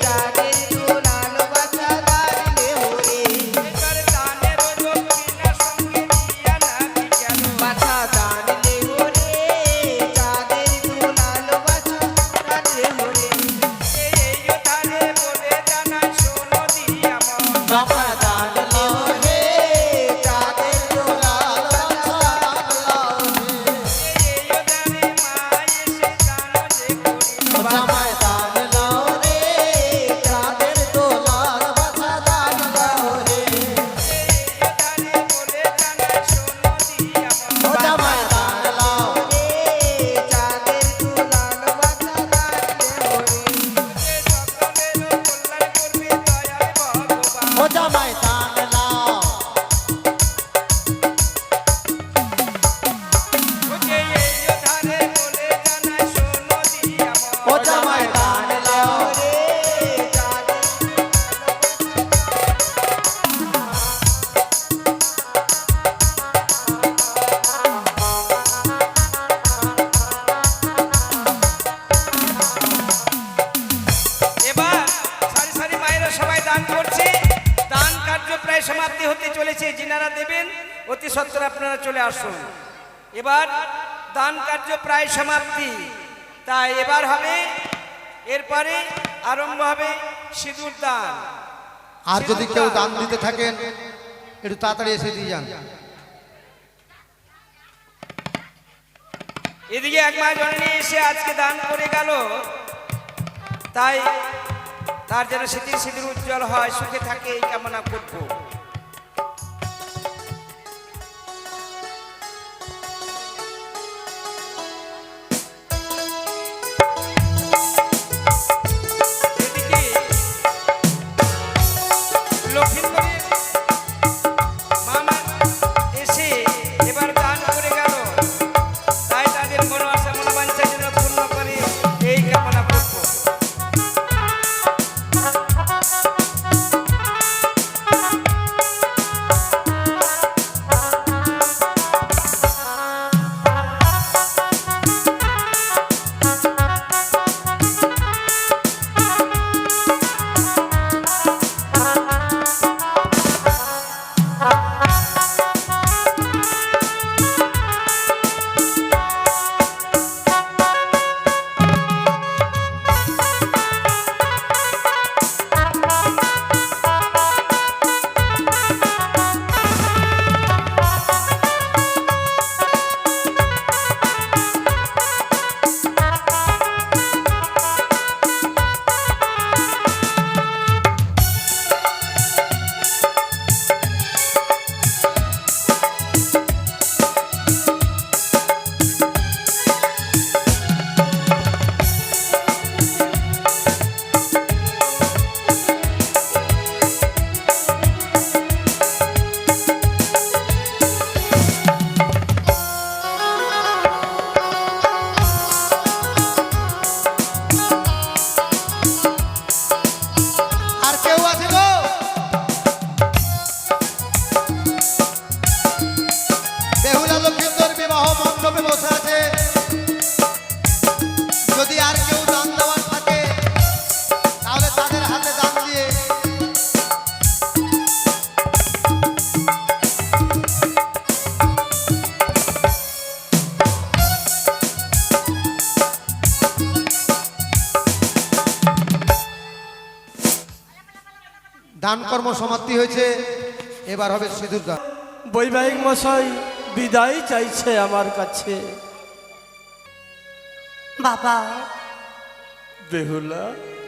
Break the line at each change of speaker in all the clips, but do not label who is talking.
got প্রায় সমাপ্তি। তাই এবার হবে এরপরে আরম্ভ হবে সিঁদুর দান।
আর যদি কেউ দান দিতে থাকেন একটু তাড়াতাড়ি এসে দিয়ে যান।
এদিকে এক মা জননী এসে আজকে দান করে গেল। তাই তার যেন স্মৃতির সিঁদুর উজ্জ্বল হয় সুখে থাকে এই কামনা করব।
সমাপ্তি হয়েছে। এবার হবে সিঁদুর দান
বৈবাহিক মশাই বিদায় চাইছে আমার কাছে।
বাবা।
বেহুলা।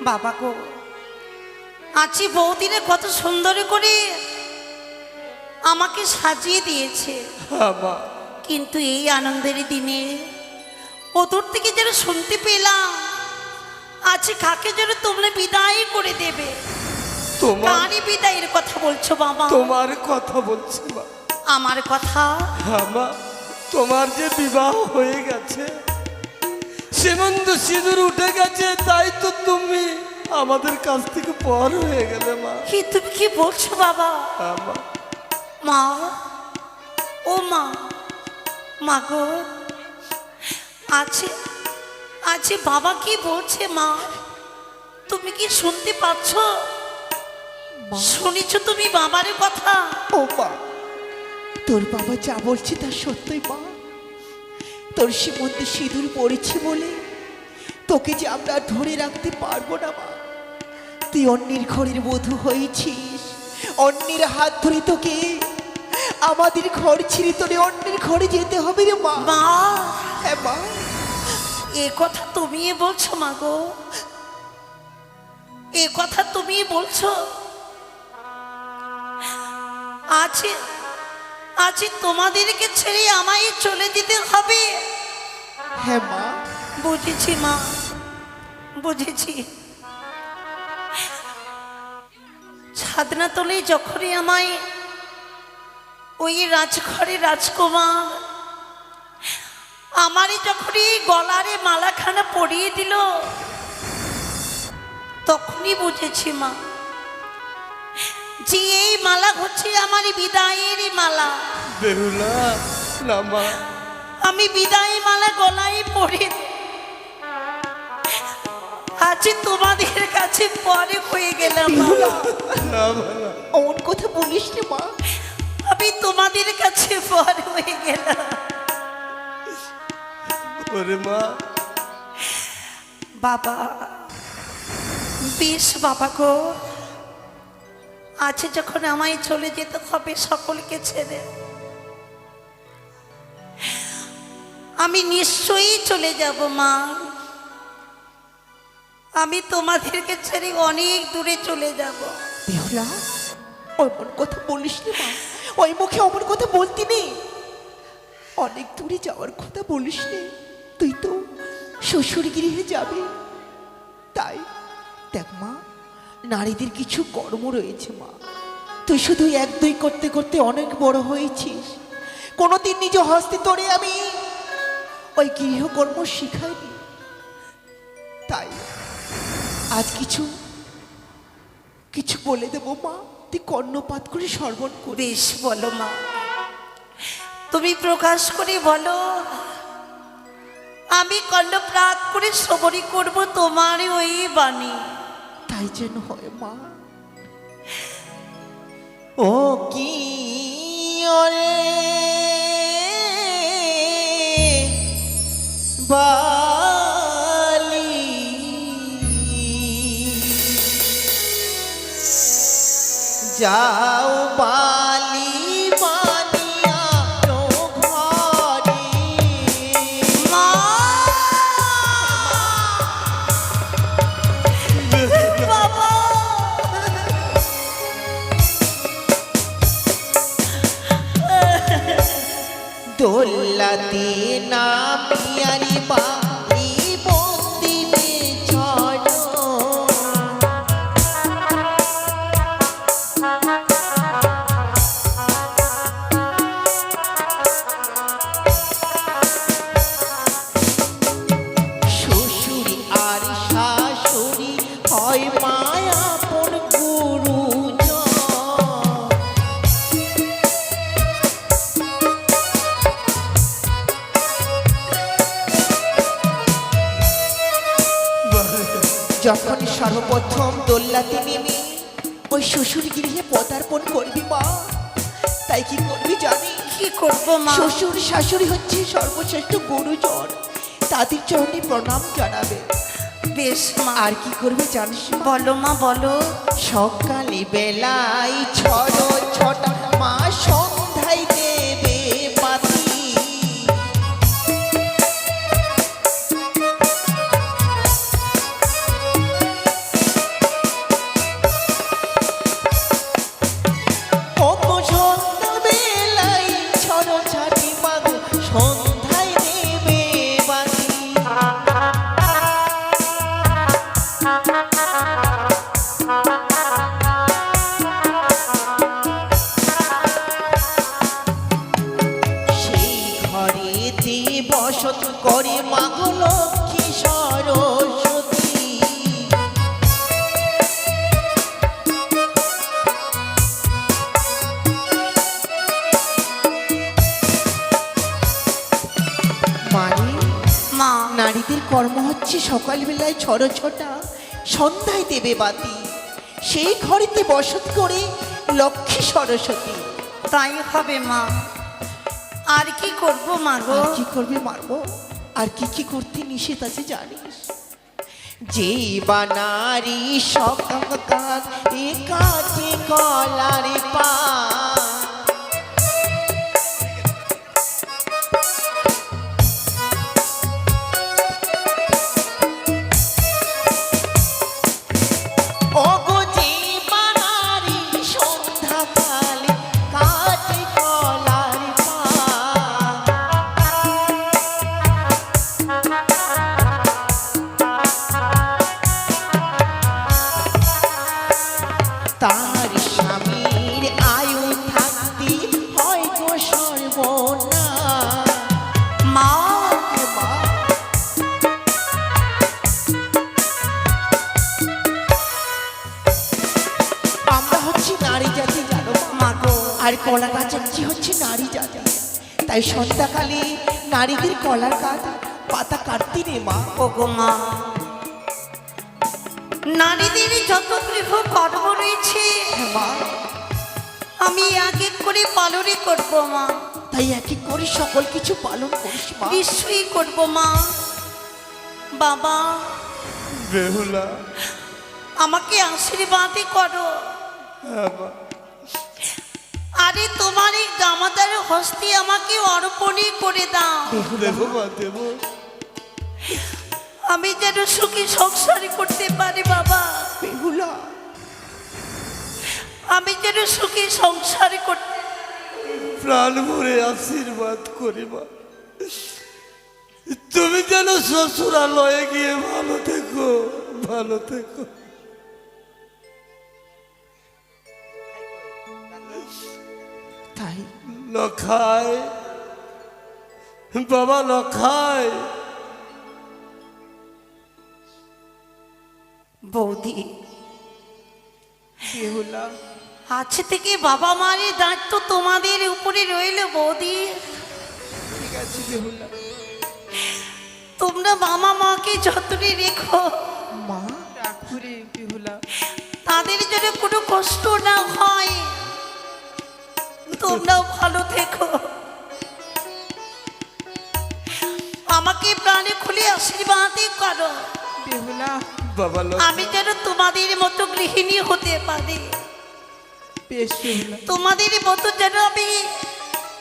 বাবা গো আছি বৌদিনে কত সুন্দর করে আমাকে সাজিয়ে দিয়েছে।
আমার
কিন্তু এই আনন্দের দিনে ওদের থেকে যেন শুনতে পেলাম আছে কাকে যেন তোমরা বিদায় করে দেবে।
তোমার
বিদায়ের কথা বলছো বাবা।
তোমার কথা বলছি মা।
আমার কথা?
আমার তোমার যে বিবাহ হয়ে গেছে সীমন্ত সিঁদুর উঠে গেছে তাই তো তুমি আমাদের কাছ থেকে পর হয়ে গেলে মা।
কি তুমি কি বলছো বাবা?
আমার
মা। ও মা মা গো আছে আছে বাবা কি বলছে মা? তুমি কি শুনতে পাচ্ছ? শুনেছ তুমি বাবার কথা?
ও মা তোর বাবা যা বলছে তা সত্যই মা তোর সীমন্তে সিঁদুর পড়েছে বলে তোকে যে আমরা ধরে রাখতে পারব না মা। তুই অন্যের ঘরের বধূ হয়েছিস অন্যের হাত ধরে তোকে আমাদের ঘর ছিঁড়ে তোরে অন্যের ঘরে যেতে হবে রে মা।
মা।
হ্যাঁ মা।
এ কথা তুমি বলছো মা গো। এ কথা তুমি বলছো। আজ আজ তোমাদেরকে ছেড়ে আমায় চলে দিতে হবে।
হ্যাঁ মা।
বুঝেছি মা। বুঝেছি। ছাদনা তলে যখনই আমায় ওই রাজঘরে রাজকুমার আমারই যখনই গলারে মালাখানা পরিয়ে দিল তখনই বুঝেছি মা। যে এই মালা হচ্ছে আমার বিদায়েরই মালা।
বেহুলা না মা
আমি বিদায় মালা গলায় পড়ে আজ তোমাদের কাছে পরে হয়ে গেলাম।
না না।
অমন কথা বলিস রে মা।
আমি তোমাদের কাছে পরে হয়ে গেলাম।
ওরে মা।
বাবা বেশ বাবা গো। আছে যখন আমায় চলে যেতে হবে সকলকে ছেড়ে, আমি নিশ্চয়ই চলে যাব, মা। আমি তোমাদেরকে ছেড়ে অনেক দূরে চলে যাব।
বেহুলা, অমন কথা বলিস রে মা। ওই মুখে অমন কথা বলতি নেই অনেক দূরে যাওয়ার কথা বলিস নে। তুই তো শ্বশুর গৃহে যাবি। তাই, দেখ মা নারীদের কিছু কর্ম রয়েছে, মা। তুই শুধু এক দুই করতে করতে অনেক বড় হয়েছিস। কোনোদিন নিজ হস্তে তোরে আমি ওই গৃহকর্ম শিখাইনি। তাই আজ কিছু কিছু বলে দেবো, মা। তুই কর্ণপাত করে সর্বণ
করিস বলো, মা। তুমি প্রকাশ করে বলো, আমি কর্ণপ্রাত করে সবরি করব তোমার ওই বাণী।
তাই যেন হয় মা। ও কি ওরে বালি। যাও বালি पियारी প্রণাম জানাবে।
বেশ মা
আর কি করবে জানিস?
বলো মা বলো।
সকালে বেলায় ছড় ছটা মা সন্ধ্যায় সকালবেলায় ছড় ছটা সন্ধ্যায় দেবে বাতি। সেই ঘরেতে বসত করে লক্ষ্মী সরস্বতী।
তাই হবে মা। আর কি করব
মারবো কি করবে মারবো আর কি কি করতে নিষেধ আছে জানিস? যে বানারি সকাল কাছে কলারে পা
মা ওগো মা। নারীদের যত গৃহ কর্ম রয়েছে
মা
আমি এক এক করে পালনে করব মা।
তাই এক এক করে সকল কিছু পালন করিস মা।
নিশ্চয়ই করব মা। বাবা
বেহুলা।
আমাকে আশীর্বাদই করো।
হ্যাঁ
আরে তোমার এই গামাদার হস্তি আমাকে অর্পণই করে দাও।
দেবো দেবো।
আমি যেন সুখী সংসার করতে পারি বাবা।
বেহুলা।
আমি যেন সুখী সংসার করতে
প্রাণ ভরে আশীর্বাদ করি মা। তুমি যেন শ্বশুরালয়ে গিয়ে ভালো থেকো ভালো থেকো।
তাই।
লখায় বাবা লখায়।
বৌদি।
বেহুলা।
আজ থেকে বাবা মায়ের দায়িত্ব তোমাদের উপরে রইল বৌদি।
ঠিক আছে বেহুলা।
তোমরা মামা মাকে যত্নে রেখো।
মা রাখুরে বেহুলা।
তাদের যেন কোনো কষ্ট না হয়। তোমরাও ভালো থেকো। আমাকে প্রাণে খুলে
বাবা
আমি যেন তোমাদের মতো গৃহিণী হতে পারি। তোমাদের মতো যেন আমি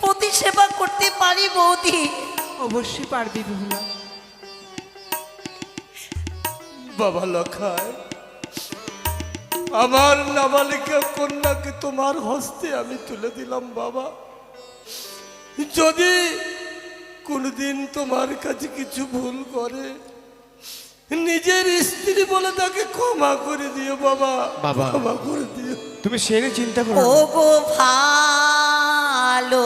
প্রতি সেবা করতে পারি বৌদি।
অবশ্যই পারবি বেহুলা
বাবা লখায় আমার নাবালিকা কন্যাকে তোমার হস্তে আমি তুলে দিলাম বাবা। যদি কোনদিন তোমার কাছে কিছু ভুল করে নিজের স্ত্রী বলে তাকে ক্ষমা করে দিও বাবা।
বাবা।
ক্ষমা করে দিও।
তুমি সে চিন্তা করো
ও গো ভালো।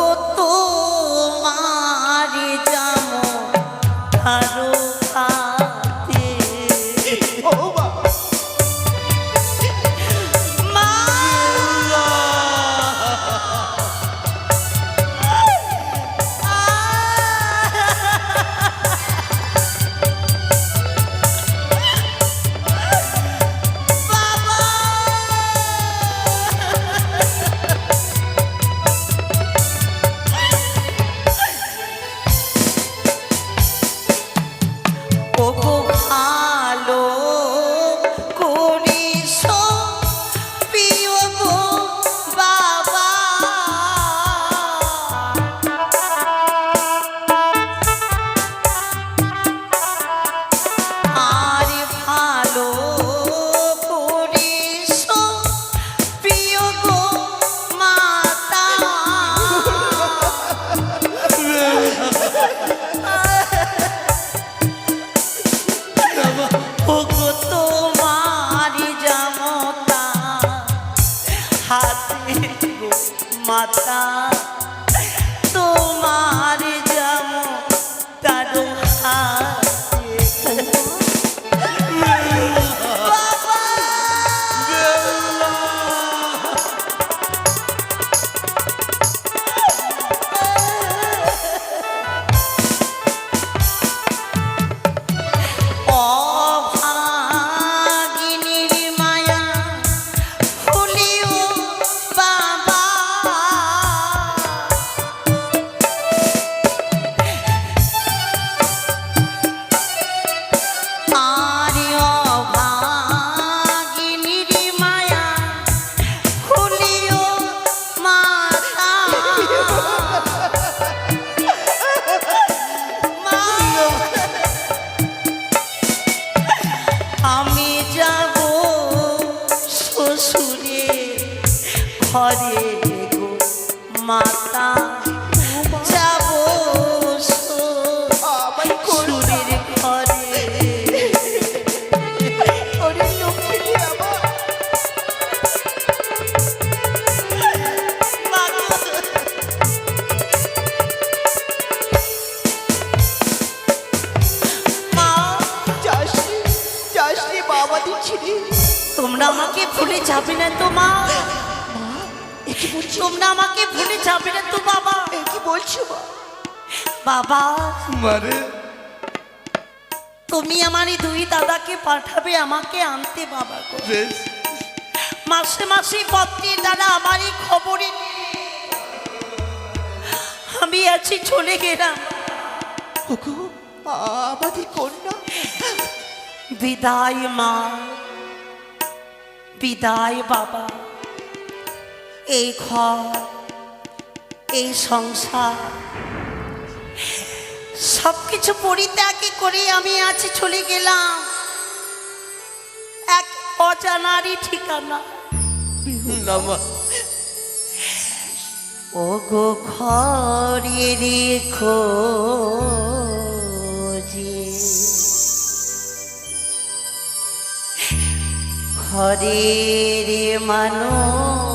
বলছো?
বাবা
মারে।
তুমি আমার এই দুই দাদাকে পাঠাবে আমাকে আনতে বাবা গো। মাসে মাসে পত্নীর দ্বারা আমারই এই খবরে আমি আছি চলে গেলাম।
আমাদের কন্যা।
বিদায় মা বিদায় বাবা। এই ঘর এই সংসার। সব কিছু পরিত্যাগে করে আমি আছে চলে গেলাম। এক অজানারই ঠিকানা। ও গো ঘরে রেখো মানুষ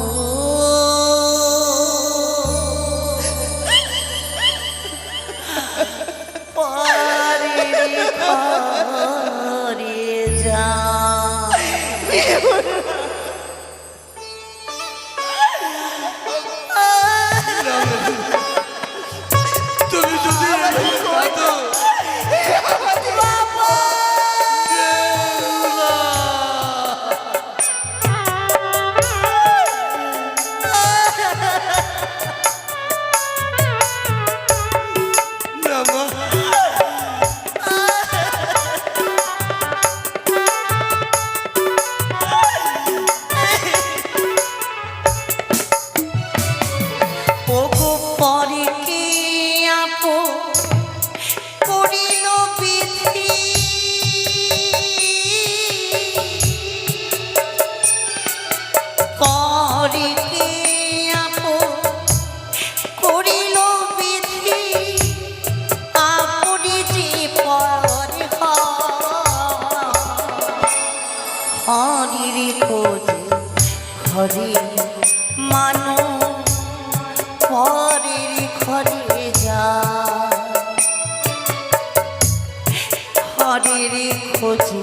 ঘরের খোঁজে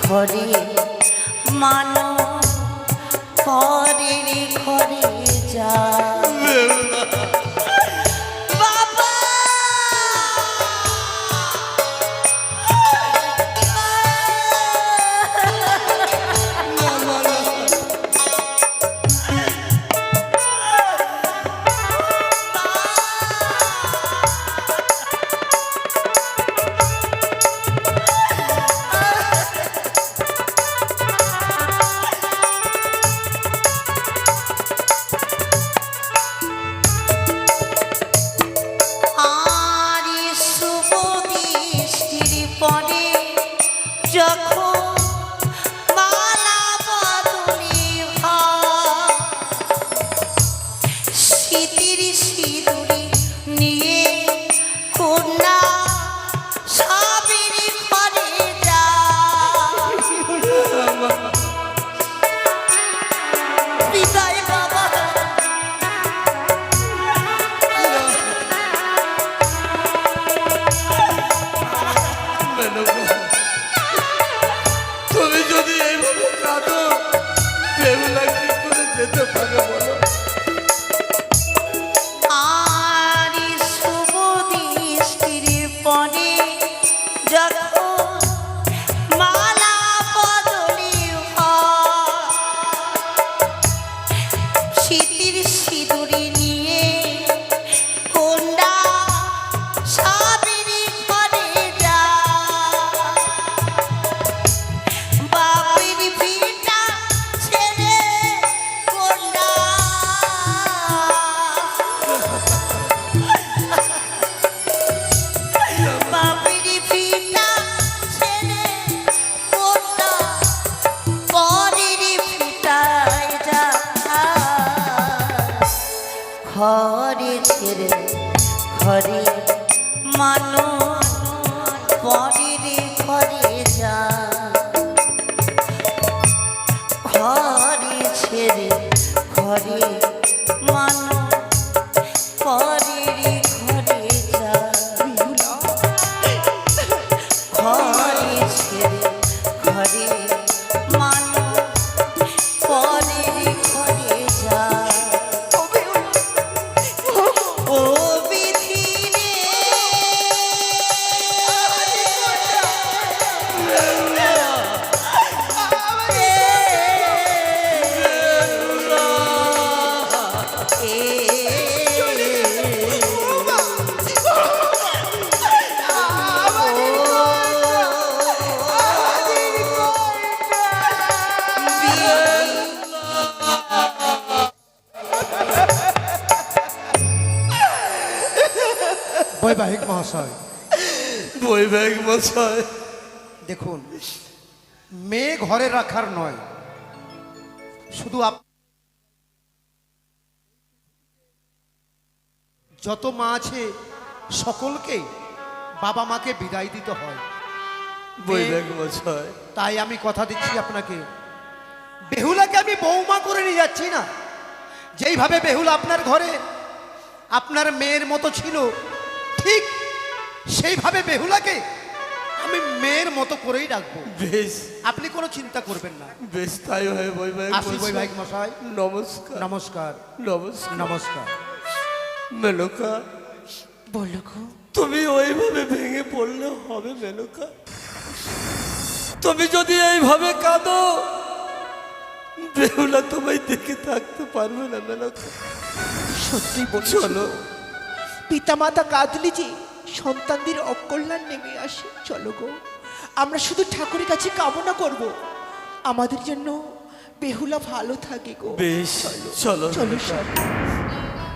ঘরে মানো ঘরের ঘরে যা ছেড়ে ঘরে মানুষ পরের
মহাশয়।
বৈবাহিক মশাই
দেখুন মেয়ে ঘরে রাখার নয়। শুধু আপ যত মা আছে সকলকে বাবা মাকে বিদায় দিতে হয়।
বৈবাহিক মশাই
তাই আমি কথা দিচ্ছি আপনাকে। বেহুলাকে আমি বৌমা করে নিয়ে যাচ্ছি না। যেইভাবে বেহুলা আপনার ঘরে আপনার মেয়ের মতো ছিল ঠিক সেইভাবে বেহুলাকে আমি মেয়ের মতো করেই রাখব
বেশ।
আপনি কোনো চিন্তা করবেন না।
বেশ তাই হয়
আসি বৈবাহিক
মশাই
মশাই।
নমস্কার।
নমস্কার।
নমস্কার।
নমস্কার।
মেনকা।
বলো গো।
তুমি ওইভাবে ভেঙে পড়লে হবে মেনকা। তুমি যদি এইভাবে কাঁদো বেহুলা তোমায় দেখে থাকতে পারবে না মেনকা।
সত্যি বলছো।
চলো।
পিতামাতা কাঁদলে যে সন্তানদের অকল্যাণ নেমে আসে। চলো গো আমরা শুধু ঠাকুরের কাছে কামনা করব। আমাদের জন্য বেহুলা ভালো থাকে গো।
বেশ চলো।
চলো। সব